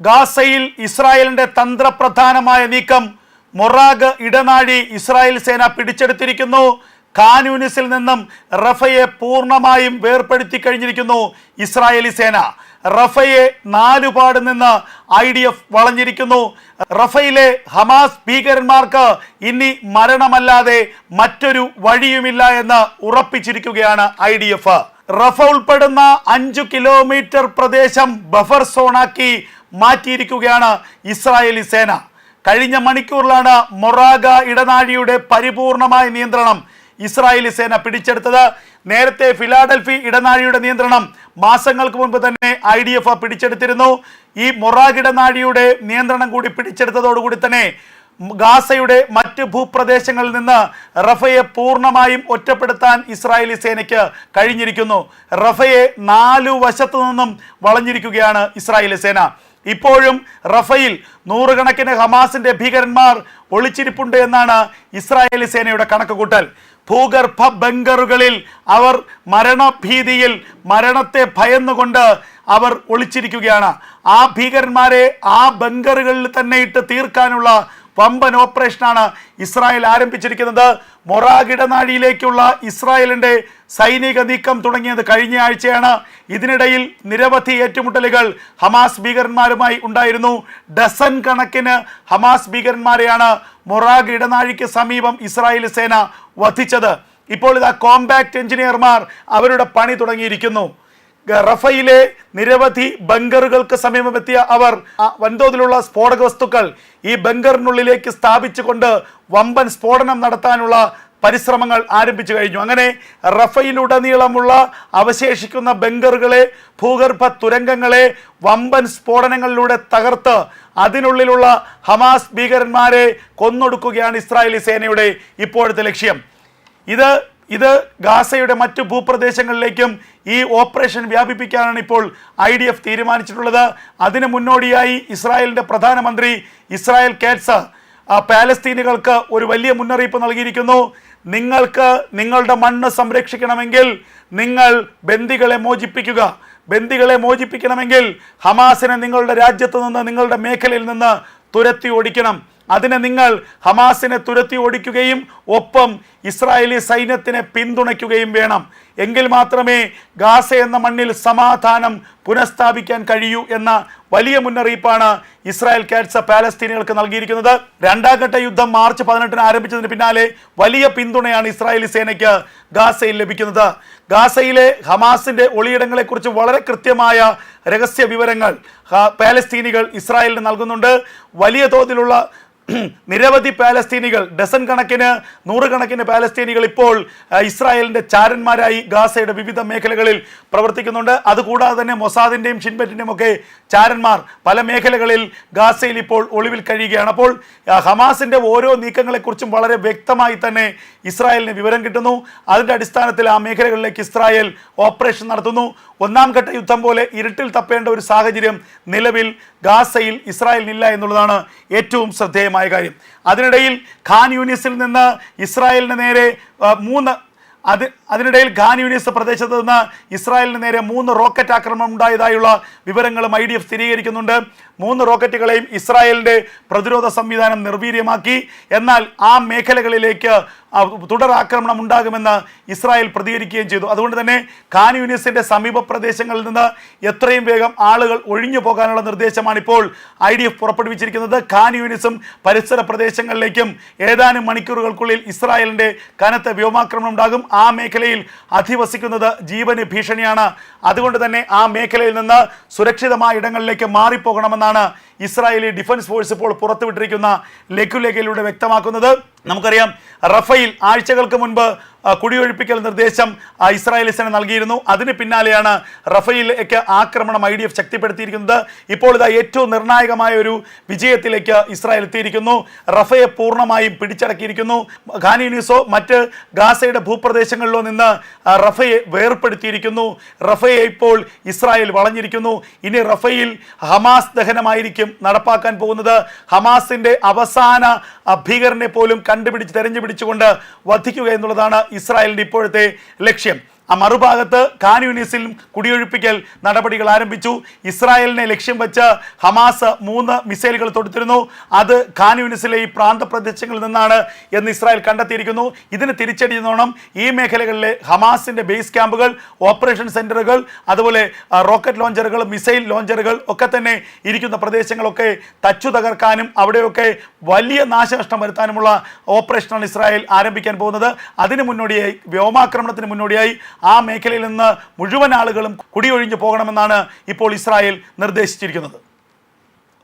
ഗാസയിൽ ഇസ്രായേലിന്റെ തന്ത്രപ്രധാനമായ നീക്കം മൊറാഗ് ഇടനാഴി ഇസ്രായേൽ സേന പിടിച്ചെടുത്തിരിക്കുന്നു. കാനൂനിസിൽ നിന്നും റഫയെ പൂർണമായും വേർപ്പെടുത്തി കഴിഞ്ഞിരിക്കുന്നു ഇസ്രായേലി സേന. റഫയെ നാലുപാട് നിന്ന് ഐ ഡി എഫ് വളഞ്ഞിരിക്കുന്നു. റഫയിലെ ഹമാസ് ഭീകരന്മാർക്ക് ഇനി മരണമല്ലാതെ മറ്റൊരു വഴിയുമില്ല എന്ന് ഉറപ്പിച്ചിരിക്കുകയാണ് ഐ ഡി എഫ്. റഫ ഉൾപ്പെടുന്ന അഞ്ചു കിലോമീറ്റർ പ്രദേശം ബഫർ സോണാക്കി മാറ്റിയിരിക്കുകയാണ് ഇസ്രായേലി സേന. കഴിഞ്ഞ മണിക്കൂറിലാണ് മൊറാഗ ഇടനാഴിയുടെ പരിപൂർണമായ നിയന്ത്രണം ഇസ്രായേലി സേന പിടിച്ചെടുത്തത്. നേരത്തെ ഫിലാഡൽഫി ഇടനാഴിയുടെ നിയന്ത്രണം മാസങ്ങൾക്ക് മുൻപ് തന്നെ ഐ ഡി എഫ് പിടിച്ചെടുത്തിരുന്നു. ഈ മൊറാഗ് ഇടനാഴിയുടെ നിയന്ത്രണം കൂടി പിടിച്ചെടുത്തതോടുകൂടി തന്നെ ഗാസയുടെ മറ്റ് ഭൂപ്രദേശങ്ങളിൽ നിന്ന് റഫയെ പൂർണമായും ഒറ്റപ്പെടുത്താൻ ഇസ്രായേലി സേനയ്ക്ക് കഴിഞ്ഞിരിക്കുന്നു. റഫയെ നാലു വശത്തു നിന്നും വളഞ്ഞിരിക്കുകയാണ് ഇസ്രായേലി സേന. ഇപ്പോഴും റഫയിൽ നൂറുകണക്കിന് ഹമാസിന്റെ ഭീകരന്മാർ ഒളിച്ചിരിപ്പുണ്ട് എന്നാണ് ഇസ്രായേലി സേനയുടെ കണക്കുകൂട്ടൽ. ഭൂഗർഭ ബങ്കറുകളിൽ അവർ മരണഭീതിയിൽ മരണത്തെ ഭയന്നുകൊണ്ട് അവർ ഒളിച്ചിരിക്കുകയാണ്. ആ ഭീകരന്മാരെ ആ ബങ്കറുകളിൽ തന്നെ ഇട്ട് തീർക്കാനുള്ള വമ്പൻ ഓപ്പറേഷനാണ് ഇസ്രായേൽ ആരംഭിച്ചിരിക്കുന്നത്. മൊറാഗ് ഇടനാഴിയിലേക്കുള്ള ഇസ്രായേലിന്റെ സൈനിക നീക്കം തുടങ്ങിയത് കഴിഞ്ഞ ആഴ്ചയാണ്. ഇതിനിടയിൽ നിരവധി ഏറ്റുമുട്ടലുകൾ ഹമാസ് ഭീകരന്മാരുമായി ഉണ്ടായിരുന്നു. ഡസൻ കണക്കിന് ഹമാസ് ഭീകരന്മാരെയാണ് മൊറാഗ് ഇടനാഴിക്ക് സമീപം ഇസ്രായേൽ സേന വധിച്ചത്. ഇപ്പോൾ ഇതാ കോമ്പാക്ട് എഞ്ചിനീയർമാർ അവരുടെ പണി തുടങ്ങിയിരിക്കുന്നു. റഫയിലെ നിരവധി ബങ്കറുകൾക്ക് സമീപമെത്തിയ അവർ വൻതോതിലുള്ള സ്ഫോടക വസ്തുക്കൾ ഈ ബങ്കറിനുള്ളിലേക്ക് സ്ഥാപിച്ചുകൊണ്ട് വമ്പൻ സ്ഫോടനം നടത്താനുള്ള പരിശ്രമങ്ങൾ ആരംഭിച്ചു കഴിഞ്ഞു. അങ്ങനെ റഫയിലുടനീളമുള്ള അവശേഷിക്കുന്ന ബങ്കറുകളെ ഭൂഗർഭ തുരങ്കങ്ങളെ വമ്പൻ സ്ഫോടനങ്ങളിലൂടെ തകർത്ത് അതിനുള്ളിലുള്ള ഹമാസ് ഭീകരന്മാരെ കൊന്നൊടുക്കുകയാണ് ഇസ്രായേലി സേനയുടെ ഇപ്പോഴത്തെ ലക്ഷ്യം. ഇത് ഇത് ഗാസയുടെ മറ്റ് ഭൂപ്രദേശങ്ങളിലേക്കും ഈ ഓപ്പറേഷൻ വ്യാപിപ്പിക്കാനാണ് ഇപ്പോൾ ഐ ഡി എഫ് തീരുമാനിച്ചിട്ടുള്ളത്. അതിന് മുന്നോടിയായി ഇസ്രായേലിന്റെ പ്രധാനമന്ത്രി ഇസ്രായേൽ കേറ്റ്സ് പാലസ്തീനികൾക്ക് ഒരു വലിയ മുന്നറിയിപ്പ് നൽകിയിരിക്കുന്നു. നിങ്ങൾക്ക് നിങ്ങളുടെ മണ്ണ് സംരക്ഷിക്കണമെങ്കിൽ നിങ്ങൾ ബന്ദികളെ മോചിപ്പിക്കുക. ബന്ദികളെ മോചിപ്പിക്കണമെങ്കിൽ ഹമാസിനെ നിങ്ങളുടെ രാജ്യത്ത് നിന്ന് നിങ്ങളുടെ മേഖലയിൽ നിന്ന് തുരത്തി ഓടിക്കണം. അതിനെ നിങ്ങൾ ഹമാസിനെ തുരത്തി ഓടിക്കുകയും ഒപ്പം ഇസ്രായേലി സൈന്യത്തിനെ പിന്തുണയ്ക്കുകയും വേണം. എങ്കിൽ മാത്രമേ ഗാസ എന്ന മണ്ണിൽ സമാധാനം പുനഃസ്ഥാപിക്കാൻ കഴിയൂ എന്ന വലിയ മുന്നറിയിപ്പാണ് ഇസ്രായേൽ കാറ്റ്സ പാലസ്തീനികൾക്ക് നൽകിയിരിക്കുന്നത്. രണ്ടാം ഘട്ട യുദ്ധം മാർച്ച് പതിനെട്ടിന് ആരംഭിച്ചതിന് പിന്നാലെ വലിയ പിന്തുണയാണ് ഇസ്രായേലി സേനയ്ക്ക് ഗാസയിൽ ലഭിക്കുന്നത്. ഗാസയിലെ ഹമാസിന്റെ ഒളിയിടങ്ങളെക്കുറിച്ച് വളരെ കൃത്യമായ രഹസ്യ വിവരങ്ങൾ പാലസ്തീനികൾ ഇസ്രായേലിന് നൽകുന്നുണ്ട്. വലിയ തോതിലുള്ള നിരവധി പാലസ്തീനികൾ ഡസൻ കണക്കിന് നൂറുകണക്കിന് പാലസ്തീനികൾ ഇപ്പോൾ ഇസ്രായേലിന്റെ ചാരന്മാരായി ഗാസയുടെ വിവിധ മേഖലകളിൽ പ്രവർത്തിക്കുന്നുണ്ട്. അതുകൂടാതെ തന്നെ മൊസാദിന്റെയും ഷിൻബറ്റിന്റെയും ഒക്കെ ചാരന്മാർ പല മേഖലകളിൽ ഗാസയിൽ ഇപ്പോൾ ഒളിവിൽ കഴിയുകയാണ്. അപ്പോൾ ഹമാസിന്റെ ഓരോ നീക്കങ്ങളെക്കുറിച്ചും വളരെ വ്യക്തമായി തന്നെ ഇസ്രായേലിന് വിവരം കിട്ടുന്നു. അതിന്റെ അടിസ്ഥാനത്തിൽ ആ മേഖലകളിലേക്ക് ഇസ്രായേൽ ഓപ്പറേഷൻ നടത്തുന്നു. ഒന്നാം ഘട്ട യുദ്ധം പോലെ ഇരുട്ടിൽ തപ്പേണ്ട ഒരു സാഹചര്യം നിലവിൽ ഗാസയിൽ ഇസ്രായേലിനില്ല എന്നുള്ളതാണ് ഏറ്റവും ശ്രദ്ധേയമായ കാര്യം. അതിനിടയിൽ ഖാൻ യൂണിസിൽ നിന്ന് ഇസ്രായേലിന് നേരെ മൂന്ന് അത് അതിനിടയിൽ ഖാൻ യൂണിസ് പ്രദേശത്ത് നിന്ന് ഇസ്രായേലിന് നേരെ മൂന്ന് റോക്കറ്റ് ആക്രമണം ഉണ്ടായതായുള്ള വിവരങ്ങളും ഐ ഡി എഫ് സ്ഥിരീകരിക്കുന്നുണ്ട്. മൂന്ന് റോക്കറ്റുകളെയും ഇസ്രായേലിന്റെ പ്രതിരോധ സംവിധാനം നിർവീര്യമാക്കി. എന്നാൽ ആ മേഖലകളിലേക്ക് തുടരാക്രമണം ഉണ്ടാകുമെന്ന് ഇസ്രായേൽ പ്രതികരിക്കുകയും ചെയ്തു. അതുകൊണ്ട് തന്നെ ഖാൻ യൂണിയസിന്റെ സമീപ പ്രദേശങ്ങളിൽ നിന്ന് എത്രയും വേഗം ആളുകൾ ഒഴിഞ്ഞു പോകാനുള്ള നിർദ്ദേശമാണ് ഇപ്പോൾ ഐ ഡി എഫ് പുറപ്പെടുവിച്ചിരിക്കുന്നത്. ഖാൻ യൂണിസും പരിസര പ്രദേശങ്ങളിലേക്കും ഏതാനും മണിക്കൂറുകൾക്കുള്ളിൽ ഇസ്രായേലിന്റെ കനത്ത വ്യോമാക്രമണം ഉണ്ടാകും. ആ മേഖലയിൽ അധിവസിക്കുന്നത് ജീവന് ഭീഷണിയാണ്. അതുകൊണ്ട് തന്നെ ആ മേഖലയിൽ നിന്ന് സുരക്ഷിതമായ ഇടങ്ങളിലേക്ക് മാറിപ്പോകണമെന്നാണ് ഇസ്രായേലി ഡിഫൻസ് ഫോഴ്സ് ഇപ്പോൾ പുറത്തുവിട്ടിരിക്കുന്ന ലഘുലേഖയിലൂടെ വ്യക്തമാക്കുന്നത്. നമുക്കറിയാം റഫയിൽ ആഴ്ചകൾക്ക് മുൻപ് കുടിയൊഴിപ്പിക്കൽ നിർദ്ദേശം ആ, ഇസ്രായേലി സേന നൽകിയിരുന്നു. അതിന് പിന്നാലെയാണ് റഫയിലേക്ക് ആക്രമണം ഐ ഡി എഫ് ശക്തിപ്പെടുത്തിയിരിക്കുന്നത്. ഇപ്പോൾ ഇതാ ഏറ്റവും നിർണായകമായ ഒരു വിജയത്തിലേക്ക് ഇസ്രായേൽ എത്തിയിരിക്കുന്നു. റഫയെ പൂർണമായും പിടിച്ചടക്കിയിരിക്കുന്നു. ഖാനി ന്യൂസോ മറ്റ് ഗാസയുടെ ഭൂപ്രദേശങ്ങളിലോ നിന്ന് റഫയെ വേർപ്പെടുത്തിയിരിക്കുന്നു. റഫയെ ഇപ്പോൾ ഇസ്രായേൽ വളഞ്ഞിരിക്കുന്നു. ഇനി റഫയിൽ ഹമാസ് ദഹനമായിരിക്കും നടപ്പാക്കാൻ പോകുന്നത്. ഹമാസിന്റെ അവസാന ഭീകരനെ പോലും കണ്ടുപിടിച്ച് തെരഞ്ഞു പിടിച്ചുകൊണ്ട് വധിക്കുക എന്നുള്ളതാണ് ഇസ്രായേലിന്റെ ഇപ്പോഴത്തെ ലക്ഷ്യം. ആ മറുഭാഗത്ത് ഖാൻ യൂണിസിൽ കുടിയൊഴിപ്പിക്കൽ നടപടികൾ ആരംഭിച്ചു. ഇസ്രായേലിനെ ലക്ഷ്യം വെച്ച് ഹമാസ് മൂന്ന് മിസൈലുകൾ തൊടുത്തിരുന്നു. അത് ഖാൻ യൂണിസിലെ ഈ പ്രാന്തപ്രദേശങ്ങളിൽ നിന്നാണ് എന്ന് ഇസ്രായേൽ കണ്ടെത്തിയിരിക്കുന്നു. ഇതിന് തിരിച്ചടിയുന്നോണം ഈ മേഖലകളിലെ ഹമാസിന്റെ ബേസ് ക്യാമ്പുകൾ ഓപ്പറേഷൻ സെന്ററുകൾ അതുപോലെ റോക്കറ്റ് ലോഞ്ചറുകൾ മിസൈൽ ലോഞ്ചറുകൾ ഒക്കെ തന്നെ ഇരിക്കുന്ന പ്രദേശങ്ങളൊക്കെ തച്ചു തകർക്കാനും അവിടെയൊക്കെ വലിയ നാശനഷ്ടം വരുത്താനുമുള്ള ഓപ്പറേഷനാണ് ഇസ്രായേൽ ആരംഭിക്കാൻ പോകുന്നത്. അതിന് മുന്നോടിയായി വ്യോമാക്രമണത്തിന് മുന്നോടിയായി ആ മേഖലയിൽ നിന്ന് മുഴുവൻ ആളുകളും കുടിയൊഴിഞ്ഞു പോകണമെന്നാണ് ഇപ്പോൾ ഇസ്രായേൽ നിർദ്ദേശിച്ചിരിക്കുന്നത്.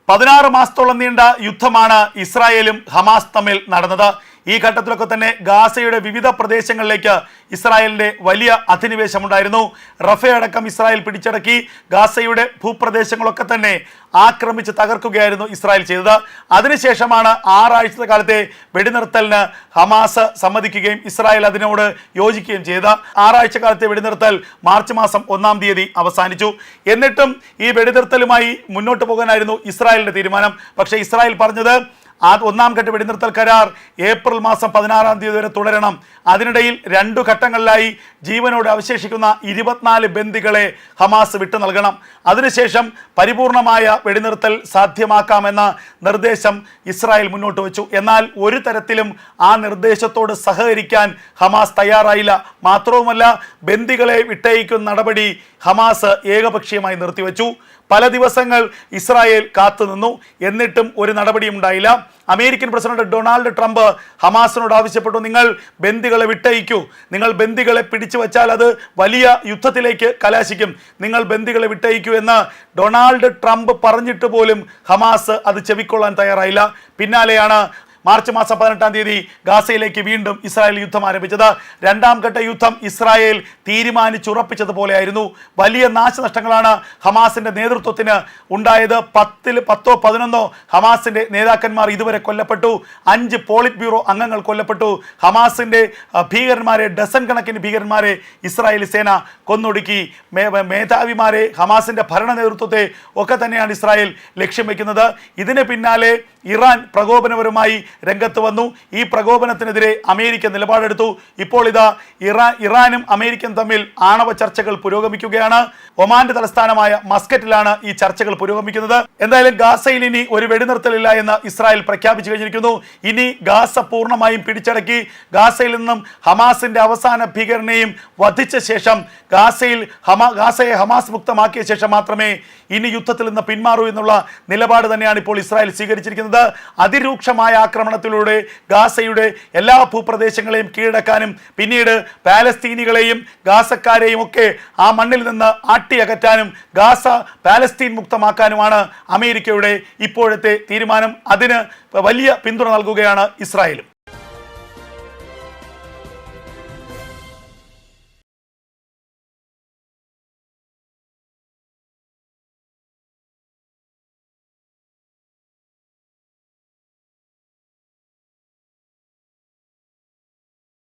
പതിനാറ് മാസത്തോളം നീണ്ട യുദ്ധമാണ് ഇസ്രായേലും ഹമാസ് തമ്മിൽ നടന്നത്. ഈ ഘട്ടത്തിലൊക്കെ തന്നെ ഗാസയുടെ വിവിധ പ്രദേശങ്ങളിലേക്ക് ഇസ്രായേലിന്റെ വലിയ അധിനിവേശമുണ്ടായിരുന്നു. റഫ അടക്കം ഇസ്രായേൽ പിടിച്ചടക്കി ഗാസയുടെ ഭൂപ്രദേശങ്ങളൊക്കെ തന്നെ ആക്രമിച്ച് തകർക്കുകയായിരുന്നു ഇസ്രായേൽ ചെയ്തത്. അതിനുശേഷമാണ് ആറാഴ്ചത്തെ കാലത്തെ വെടിനിർത്തലിന് ഹമാസ് സമ്മതിക്കുകയും ഇസ്രായേൽ അതിനോട് യോജിക്കുകയും ചെയ്ത. ആറാഴ്ച കാലത്തെ വെടിനിർത്തൽ മാർച്ച് മാസം ഒന്നാം തീയതി അവസാനിച്ചു. എന്നിട്ടും ഈ വെടിനിർത്തലുമായി മുന്നോട്ട് പോകാനായിരുന്നു ഇസ്രായേലിന്റെ തീരുമാനം. പക്ഷേ ഇസ്രായേൽ പറഞ്ഞത് ആ ഒന്നാം ഘട്ട വെടിനിർത്തൽ കരാർ ഏപ്രിൽ മാസം പതിനാറാം തീയതി വരെ തുടരണം. അതിനിടയിൽ രണ്ടു ഘട്ടങ്ങളിലായി ജീവനോട് അവശേഷിക്കുന്ന ഇരുപത്തിനാല് ബന്ദികളെ ഹമാസ് വിട്ടു നൽകണം. അതിനുശേഷം പരിപൂർണമായ വെടിനിർത്തൽ സാധ്യമാക്കാമെന്ന നിർദ്ദേശം ഇസ്രായേൽ മുന്നോട്ട് വച്ചു. എന്നാൽ ഒരു തരത്തിലും ആ നിർദ്ദേശത്തോട് സഹകരിക്കാൻ ഹമാസ് തയ്യാറായില്ല. മാത്രവുമല്ല ബന്ദികളെ വിട്ടയക്കുന്ന നടപടി ഹമാസ് ഏകപക്ഷീയമായി നിർത്തിവെച്ചു. പല ദിവസങ്ങൾ ഇസ്രായേൽ കാത്തുനിന്നു എന്നിട്ടും ഒരു നടപടിയും ഉണ്ടായില്ല. അമേരിക്കൻ പ്രസിഡന്റ് ഡൊണാൾഡ് ട്രംപ് ഹമാസിനോട് ആവശ്യപ്പെട്ടു നിങ്ങൾ ബന്ദികളെ വിട്ടയക്കൂ. നിങ്ങൾ ബന്ദികളെ പിടിച്ചു വച്ചാൽ അത് വലിയ യുദ്ധത്തിലേക്ക് കലാശിക്കും. നിങ്ങൾ ബന്ദികളെ വിട്ടയക്കൂ എന്ന് ഡൊണാൾഡ് ട്രംപ് പറഞ്ഞിട്ട് പോലും ഹമാസ് അത് ചെവിക്കൊള്ളാൻ തയ്യാറായില്ല. പിന്നാലെയാണ് മാർച്ച് മാസം പതിനെട്ടാം തീയതി ഗാസയിലേക്ക് വീണ്ടും ഇസ്രായേൽ യുദ്ധം ആരംഭിച്ചത്. രണ്ടാം ഘട്ട യുദ്ധം ഇസ്രായേൽ തീരുമാനിച്ചുറപ്പിച്ചതുപോലെയായിരുന്നു വലിയ നാശനഷ്ടങ്ങളാണ് ഹമാസിന്റെ നേതൃത്വത്തിന് ഉണ്ടായത്. പത്തിൽ പത്തോ പതിനൊന്നോ ഹമാസിന്റെ നേതാക്കന്മാർ ഇതുവരെ കൊല്ലപ്പെട്ടു. അഞ്ച് പോളിറ്റ് ബ്യൂറോ അംഗങ്ങൾ കൊല്ലപ്പെട്ടു. ഹമാസിന്റെ ഭീകരന്മാരെ ഡസൻ കണക്കിന് ഭീകരന്മാരെ ഇസ്രായേലി സേന കൊന്നൊടുക്കി. മേധാവിമാരെ ഹമാസിന്റെ ഭരണ നേതൃത്വത്തെ ഒക്കെ തന്നെയാണ് ഇസ്രായേൽ ലക്ഷ്യം വെക്കുന്നത് ഇതിന് പിന്നാലെ ഇറാൻ പ്രകോപനപരമായി രംഗത്ത് വന്നു. ഈ പ്രകോപനത്തിനെതിരെ അമേരിക്ക നിലപാടെടുത്തു. ഇപ്പോൾ ഇതാ ഇറാ ഇറാനും അമേരിക്കയും തമ്മിൽ ആണവ ചർച്ചകൾ പുരോഗമിക്കുകയാണ്. ഒമാന്റെ തലസ്ഥാനമായ മസ്കറ്റിലാണ് ഈ ചർച്ചകൾ പുരോഗമിക്കുന്നത്. എന്തായാലും ഗാസയിൽ ഇനി ഒരു വെടിനിർത്തലില്ല എന്ന് ഇസ്രായേൽ പ്രഖ്യാപിച്ചു കഴിഞ്ഞിരിക്കുന്നു. ഇനി ഗാസ പൂർണമായും പിടിച്ചടക്കി. ഗാസയിൽ നിന്നും ഹമാസിന്റെ അവസാന ഭീകരനെയും വധിച്ച ശേഷം ഗാസയിൽ ഹമാ ഗാസയെ ഹമാസ് മുക്തമാക്കിയ ശേഷം മാത്രമേ ഇനി യുദ്ധത്തിൽ നിന്ന് പിന്മാറൂ എന്നുള്ള നിലപാട് തന്നെയാണ് ഇപ്പോൾ ഇസ്രായേൽ സ്വീകരിച്ചിരിക്കുന്നത്. അതിരൂക്ഷമായ ആക്രമണത്തിലൂടെ ഗാസയുടെ എല്ലാ ഭൂപ്രദേശങ്ങളെയും കീഴടക്കാനും പിന്നീട് പാലസ്തീനികളെയും ഗാസക്കാരെയും ഒക്കെ ആ മണ്ണിൽ നിന്ന് ആട്ടിയകറ്റാനും ഗാസ പാലസ്തീൻ മുക്തമാക്കാനുമാണ് അമേരിക്കയുടെ ഇപ്പോഴത്തെ തീരുമാനം. അതിന് വലിയ പിന്തുണ നൽകുകയാണ് ഇസ്രായേലും.